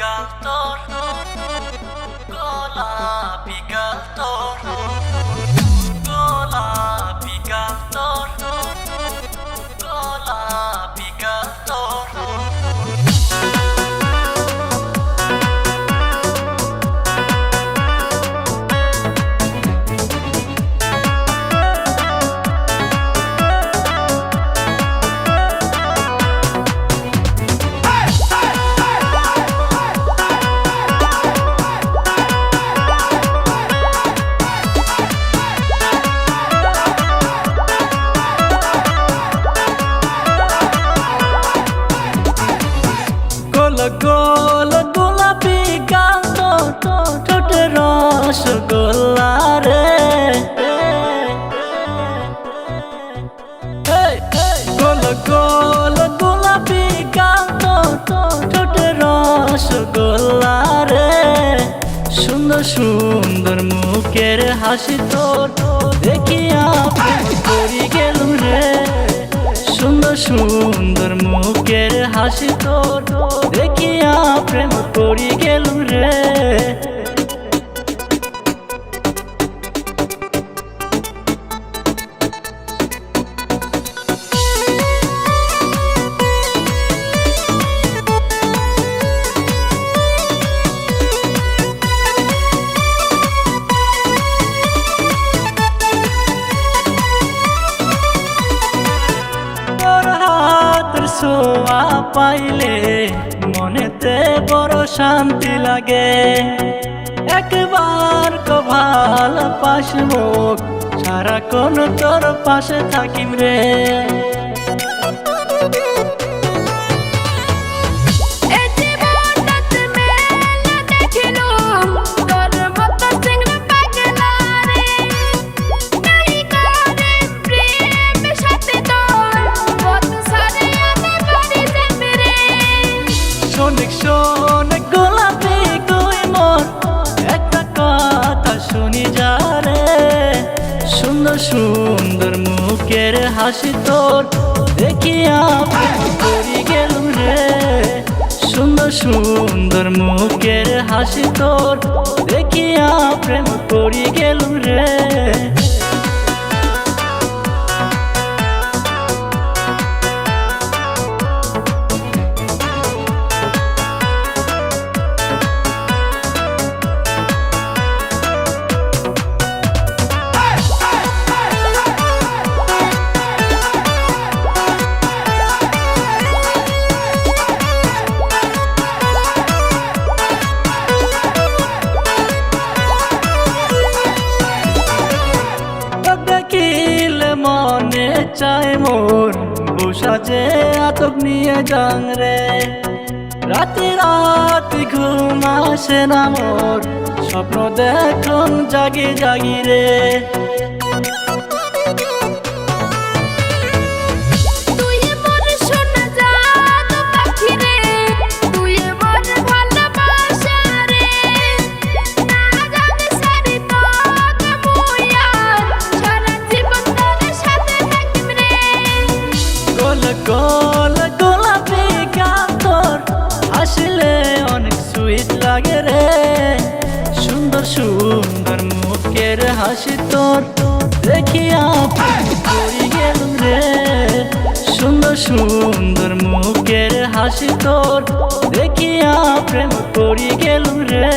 গাল তোর কান্ত ঠোঁটে রসগোল্লা রে। গোল গোল গোলাপি কান্ত ঠোঁটে রসগোল্লা রে। সুন্দর সুন্দর মুখের হাসি তোর দেখিয়া করি গেলুম রে। সুন্দর সুন্দর মুখের হাসি তোর দেখিয়া প্রেম করি গেল রে। ছোঁয়া পাইলে মনেতে বড় শান্তি লাগে। একবার কভাল ভালো পাশ মুখ সারাক্ষণ তোর পাশে থাকিম রে। হাসি তোর দেখিয়া আমি গেলুম রে। সুন্দর সুন্দর মুখের হাসি তোর দেখিয়া প্রেম করি গেলুম রে। চায় মোর যে আতক নিয়ে যাং রে। রাতে রাতি ঘুম আসে না মোর, স্বপ্ন দেখুন জাগি জাগি রে। হাসি তোর দেখিয়া গেলুম রে। সুন্দর সুন্দর মুখের হাসি তোর দেখিয়া প্রেম করি গেলুম রে।